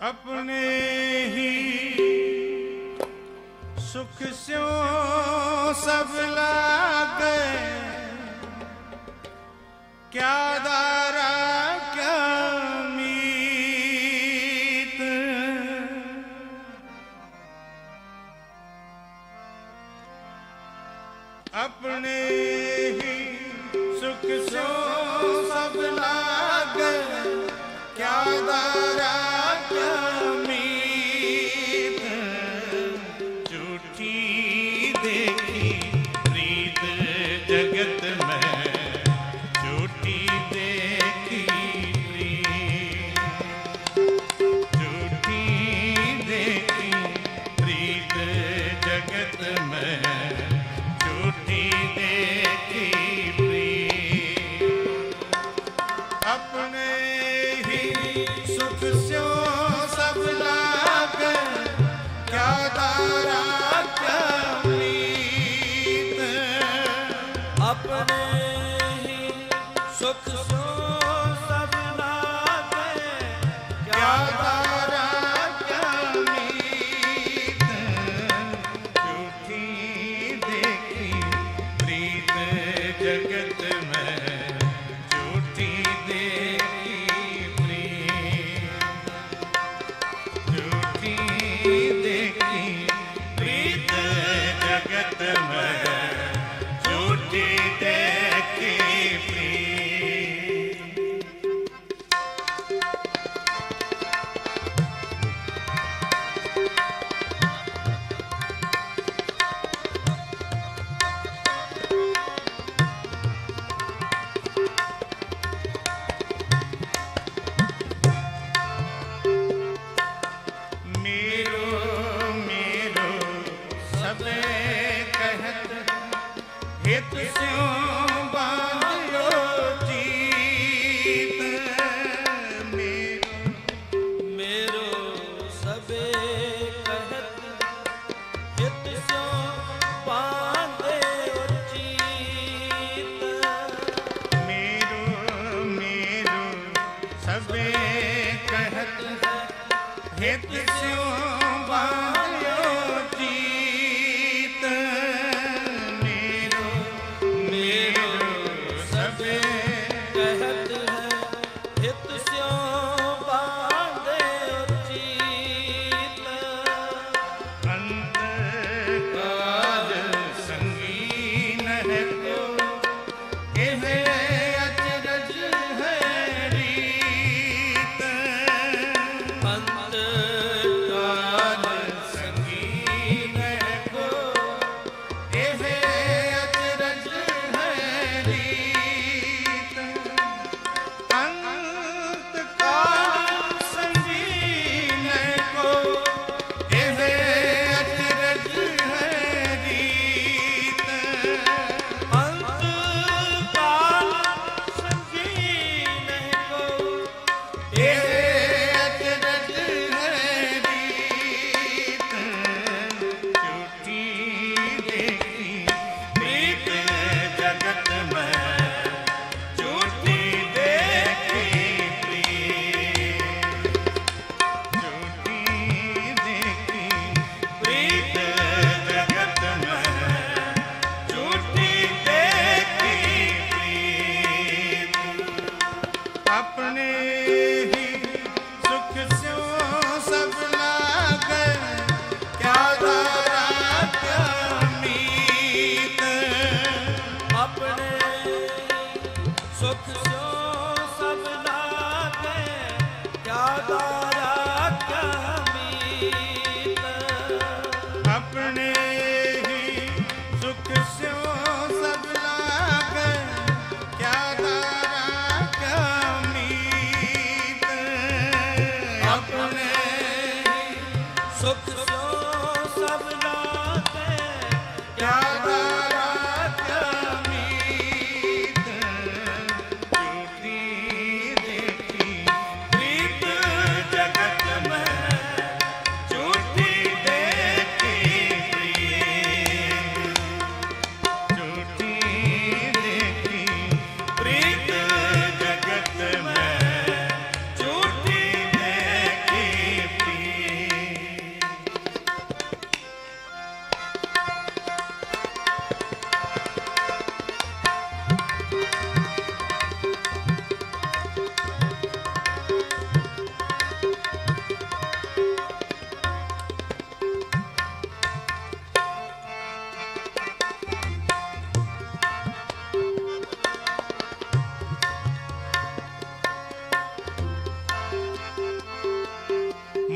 ਆਪਣੇ ਸੁਖ ਸਿਉ ਸਭ ਲਾਗੇ ਕਿਆ ਦਾ Batman. Oh. Hallelujah.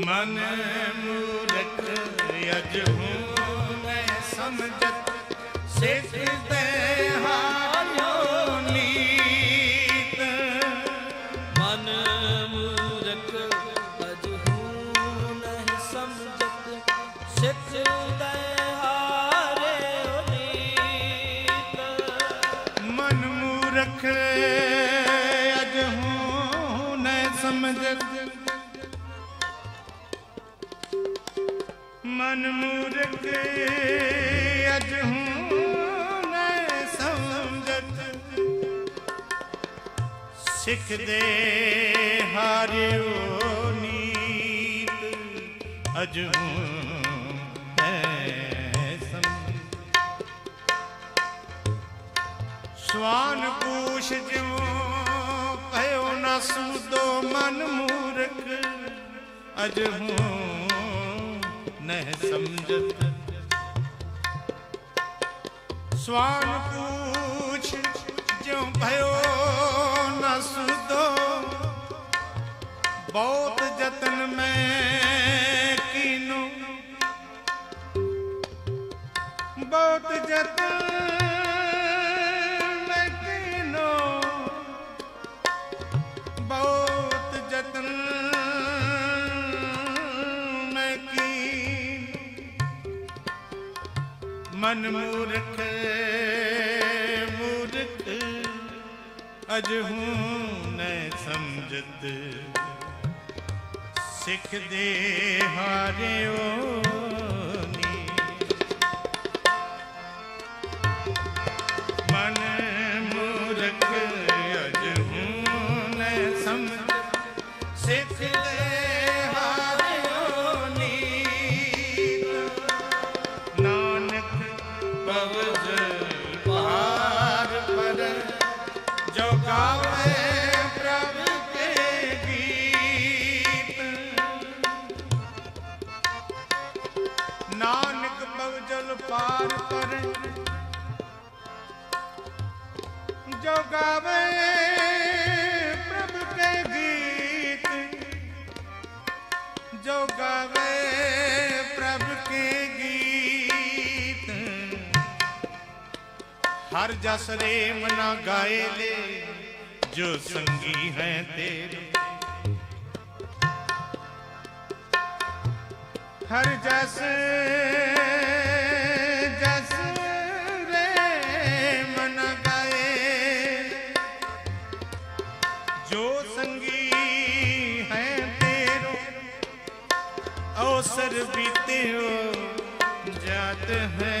ਮਨ ਮੂਰਖ ਅਜਹੂ ਮੈਂ ਸਮਝਤ, ਸਿੱਖ ਤੇ ਹਾਰਿਓ ਨੀਤ। ਮਨ ਮੂਰਖ ਅਜਹੂ ਨਹੀਂ ਸਮਝਤ, ਸਿੱਖ ਦੇ ਹਾਰੇ ਨੀਤ। ਮਨ ਮੂਰਖ ਅਜਹੂ ਨੈ ਸਮਝਤ ਮਨ ਮੂਰਖ ਅਜਹੂ ਨੈ ਸਮਝਤ। ਸਿੱਖ ਦੇ ਹਾਰਿਓ ਨੀਤ ਅਜਹੂ ਨੈ ਸਮਝਤ। ਸਵਾਨ ਪੂਛ ਜਿਉ ਕਹਿਓ ਨਾ ਸੂਦੋ ਮਨ ਮੂਰਖ ਅਜਹੂ ਨਹਿ ਸਮਝਤ। ਸਵਾਨ ਪੂਛ ਜਿਉ ਭਇਓ ਨਾ ਸੂਦੋ ਬਹੁਤ ਯਤਨ ਮੈਂ ਕੀਨੋ। ਬਹੁਤ ਜਤਨ ਮਨ ਮੂਰਖ ਮੂਰਖ ਅਜਹੂ ਨੈ ਸਮਝਤ। ਸਿੱਖ ਦੇ ਹਾਰਿਓ ਪਾਰ ਪਰ ਜੋ ਗਾਵੇ ਪ੍ਰਭ ਕੇ ਗੀਤ। ਜੋ ਗਾਵੇ ਪ੍ਰਭ ਕੇ ਗੀਤ। ਹਰ ਜਸ ਰੇ ਮਨਾ ਗਾਏ ਲੇ। ਜੋ ਸੰਗੀ ਹੈ ਤੇਰੇ। ਹਰ ਜਸ ਜਸ ਰੇ ਮਨ ਗਾਏ। ਜੋ ਸੰਗੀ ਹੈ ਤੇਰੋ, ਅਵਸਰ ਬੀਤਿਓ, ਜਾਤ ਹੈ ਕਹਿਓ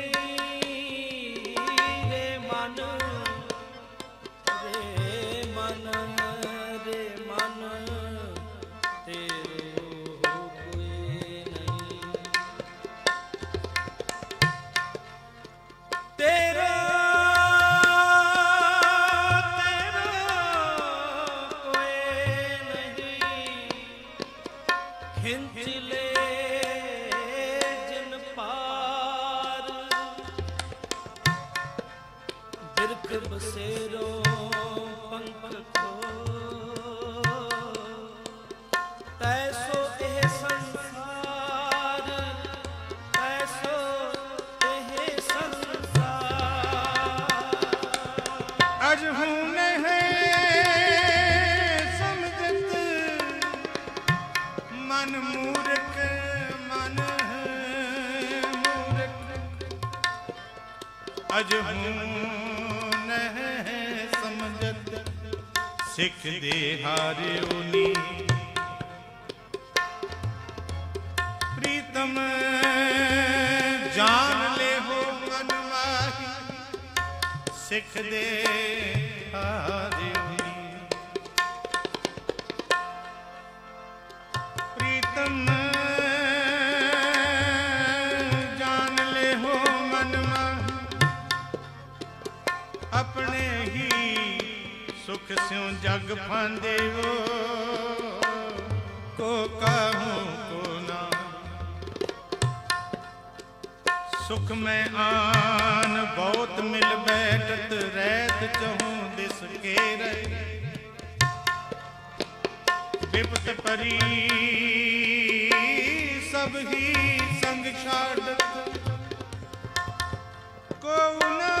ਅਜ ਹੂੰ ਨਹੀਂ ਸਮਝਤ ਮਨ ਮੂਰਖ, ਮਨ ਹੈ ਮੂਰਖ। ਅਜ ਹੂੰ ਨਹੀਂ ਸਮਝਤ ਸਿੱਖ ਦੇ ਹਾਰਿਓ ਨੀ ਪ੍ਰੀਤਮ ਜਾਨ ਸਿੱਖ ਦੇ ਹਾਰਿਓ ਪ੍ਰੀਤਮ ਆਪਣੇ ਹੀ ਸੁਖ ਸਿਉ ਜਗ ਫਾਂਦੇ ਹੋ ਸੁਖ ਮੈਂ ਆਨ, ਬਹੁਤ ਮਿਲ ਬੈਠਤ ਰਹਿਤ ਚਹੂੰ ਦਿਸ ਕੇ ਰਹਿ ਵਿਪਤ ਪਰੀ, ਸਭ ਹੀ ਸੰਗ ਛਾੜਤ। ਕੋ ਨਾ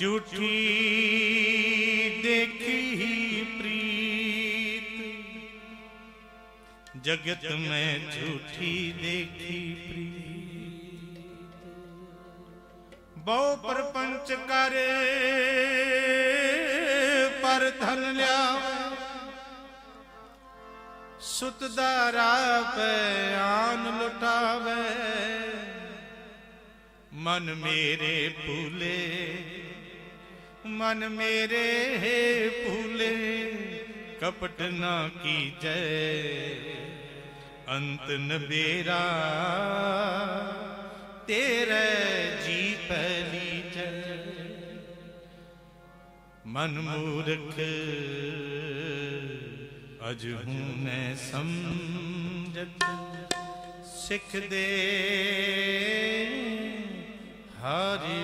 ਝੂਠੀ ਦੇਖੀ ਪ੍ਰੀਤ। ਜਗਤ ਮੈਂ ਝੂਠੀ ਦੇਖੀ ਪ੍ਰੀਤ। ਬਹੁ ਪਰਪੰਚ ਕਰ, ਪਰ ਧਨ ਲਿਆ ਸੁਤ ਦਾ ਪੈ ਆਨ ਲੁਟਾਵੇ। ਮਨ ਮੇਰੇ ਭੂਲੇ। ਮਨ ਮੇਰੇ ਭੂਲੇ, ਕਪਟ ਨਾ ਕੀਜੈ। ਅੰਤ ਨਬੇਰਾ ਤੇਰੇ ਜੀ ਪਹਿਲੀ ਜੈ ਮਨ ਮੂਰਖ, ਅਜ ਹੂੰ ਮੈਂ ਸਮਝਤ। ਸਿੱਖ ਦੇ ਹਰੀ